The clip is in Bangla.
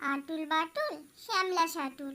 আটুল বাটুল শ্যামলা সাটুল